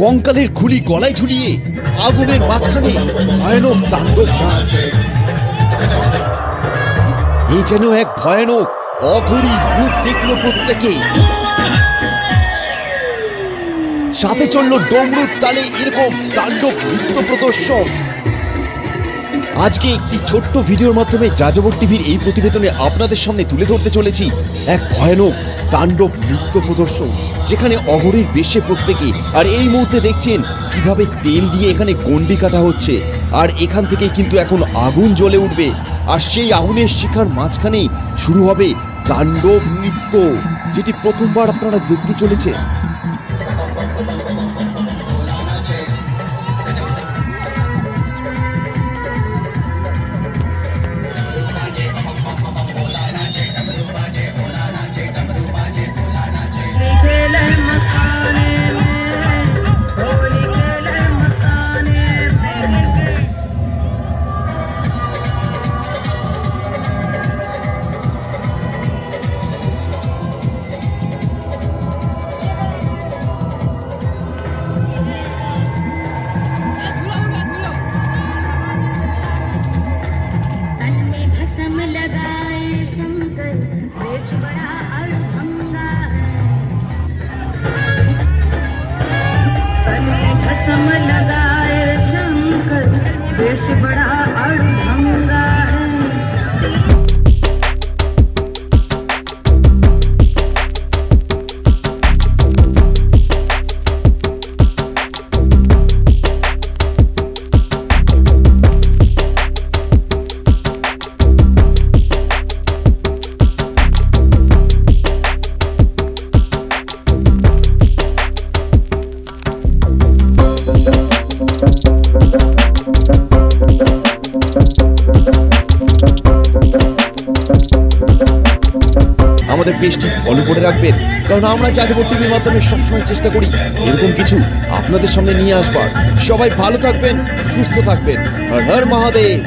কঙ্কালের খুলি গলায় ঝুলিয়ে আগুনের মাঝখানে ভয়ানক তাণ্ডব নাচ। এ যেন এক ভয়ানক, অঘরী রূপ দেখল প্রত্যেকে। সাথে চলল ডমরুর তালে এরকম তাণ্ডব নৃত্য প্রদর্শন। আজকে একটি ছোট্ট ভিডিওর মাধ্যমে যাযাবর টিভির এই প্রতিবেদনে আপনাদের সামনে তুলে ধরতে চলেছি এক ভয়ানক তাণ্ডব নৃত্য প্রদর্শন, যেখানে অঘরীর বেশে প্রত্যেকে। আর এই মুহূর্তে দেখছেন কীভাবে তেল দিয়ে এখানে গন্ডি কাটা হচ্ছে। আর এখান থেকে কিন্তু এখন আগুন জ্বলে উঠবে। আর সেই আগুনের শিখার মাঝখানেই শুরু হবে তাণ্ডব নৃত্য, যেটি প্রথমবার আপনারা দেখতে চলেছে শুভ আমাদের পেজটি ফলো করে রাখবেন। কারণ আমরা যাযাবর টিভির মাধ্যমে সবসময় চেষ্টা করি এরকম কিছু আপনাদের সামনে নিয়ে আসবার। সবাই ভালো থাকবেন, সুস্থ থাকবেন। হর হর মহাদেব।